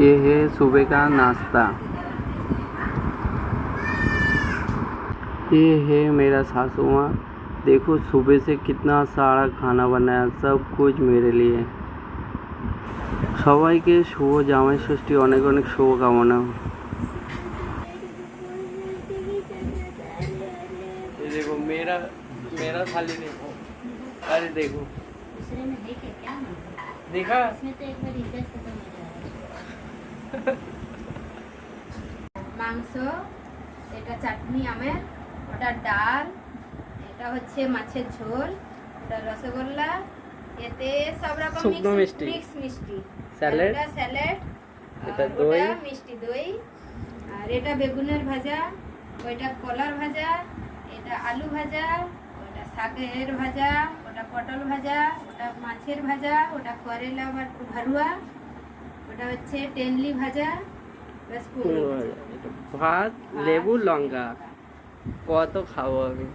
ये है सुबह का नाश्ता ये है मेरा सासू माँ देखो सुबह से कितना सारा खाना बनाया सब कुछ मेरे लिए সবাইকে শুভ জামাই ষষ্ঠী অনেক অনেক শুভকামনা ये देखो मेरा मेरा थाली देखो अरे देखो दूसरे में है क्या क्या मतलब देखा इसमें तो एक बार মাংস এটা চাটনি আমের ওটা ডাল এটা হচ্ছে মাছের ঝোল ওটা রসগোল্লা এতে সব রকম মিষ্টি। মিক্স মিষ্টি স্যালাড এটা স্যালাড এটা দই। মিষ্টি দই আর এটা বেগুনের ভাজা ওইটা কলার ভাজা এটা আলু ভাজা ওটা শাকের ভাজা ওটা পটল ভাজা ওটা মাছের ভাজা ওটা করেলা বা- ভারুয়া ওটা হচ্ছে টেনলি ভাজা। ভাত লেবু লঙ্কা কত খাব আমি